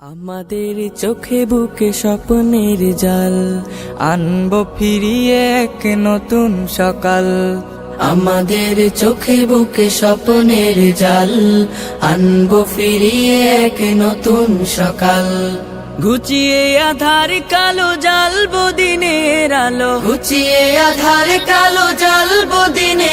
আমাদের চোখে বুকে স্বপ্নের জাল। আনব ফিরিয়ে এক নতুন সকাল। আমাদের চোখে বুকে স্বপ্নের জাল। আনব ফিরিয়ে এক নতুন সকাল। ঘুচিয়ে আধার কালো জালবো দিনের আলো। ঘুচিয়ে আধার কালো জালবো দিনের আলো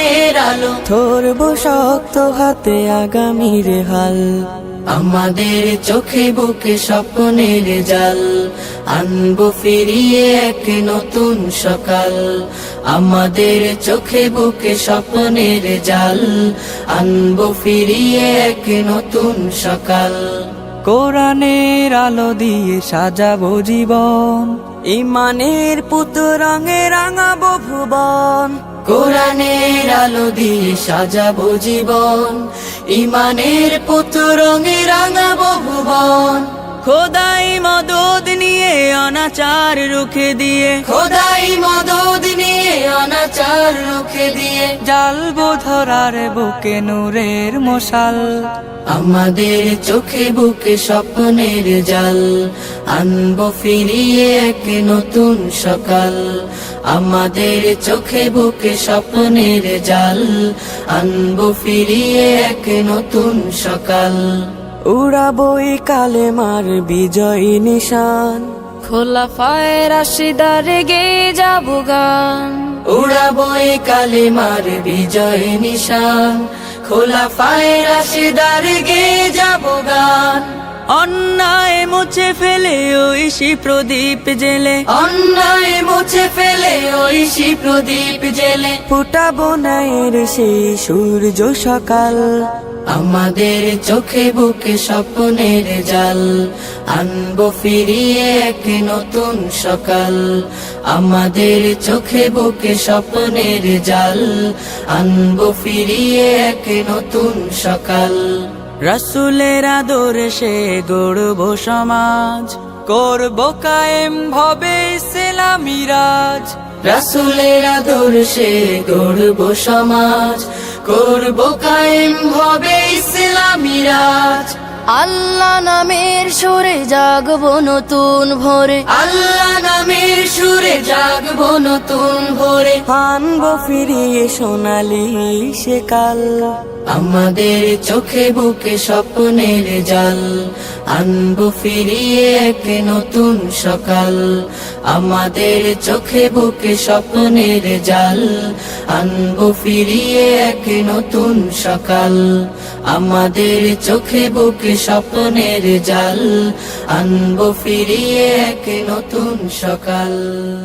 ধরবো শক্ত হাতে আগামীর হাল। আমাদের চোখে বুকে স্বপ্নের জাল। আনব ফিরিয়ে এক নতুন সকাল। আমাদের চোখে বুকে স্বপ্নের জাল। আনব ফিরিয়ে এক নতুন সকাল। কোরআনের আলো দিয়ে সাজাবো জীবন। ইমানের পুত রঙে রাঙাবো ভুবন। কোরআনের আলো দিয়ে সাজাবো জীবন। ইমানের পুত রঙে রাঙাবো ভুবন। খোদাই মদদ নিয়ে অনাচার রুখে দিয়ে। খোদাই নিয়ে অনাচার রুখে দিয়ে। জালবো ধরার বুকে নূরের মশাল। আমাদের চোখে বুকে স্বপ্নের জাল। আনব ফিরিয়ে এক নতুন সকাল। আমাদের চোখে বুকে স্বপ্নের জাল। আনব ফিরিয়ে এক নতুন সকাল। উড়াবই কালে মার বিজয় নিশান। খোলা ফায় রাশিদার গে যাব গান। উড়াবই কালে মার বিজয় নিশান। খোলা ফায় রাশিদার গে যাব গান। অন্যায় মুছে ফেলে ঐশী প্রদীপ জেলে। অন্যায় মুছে ফেলে ঐশী প্রদীপ জেলে। ফুটাবো নায়ের সেই সূর্য সকাল। আমাদের চোখে বুকে স্বপ্নের জাল। আনব ফিরিয়ে এক নতুন সকাল। আমাদের চোখে বুকে স্বপ্নের জাল। আনব ফিরিয়ে এক নতুন সকাল। রসুলের আদরে সে গড়ব সমাজ। করব কায়েম ভবে সেলামিরাজ রসুলের আদর্শে গড়ব সমাজ। করব কায়েম ভবে ইসলামিরাজ আল্লাহ নামের সুরে জাগব নতুন ভোরে। আল্লাহ নামের সুরে জাগব নতুন ভোরে। আনব ফিরিয়ে সোনালি সে কাল। আমাদের চোখে বুকে স্বপ্নের জাল। আনব ফিরিয়ে এক নতুন সকাল। আমাদের চোখে বুকে স্বপ্নের জাল। আনব ফিরিয়ে এক নতুন সকাল। আমাদের চোখে বুকে স্বপ্নের জাল। আনব ফিরিয়ে এক নতুন সকাল।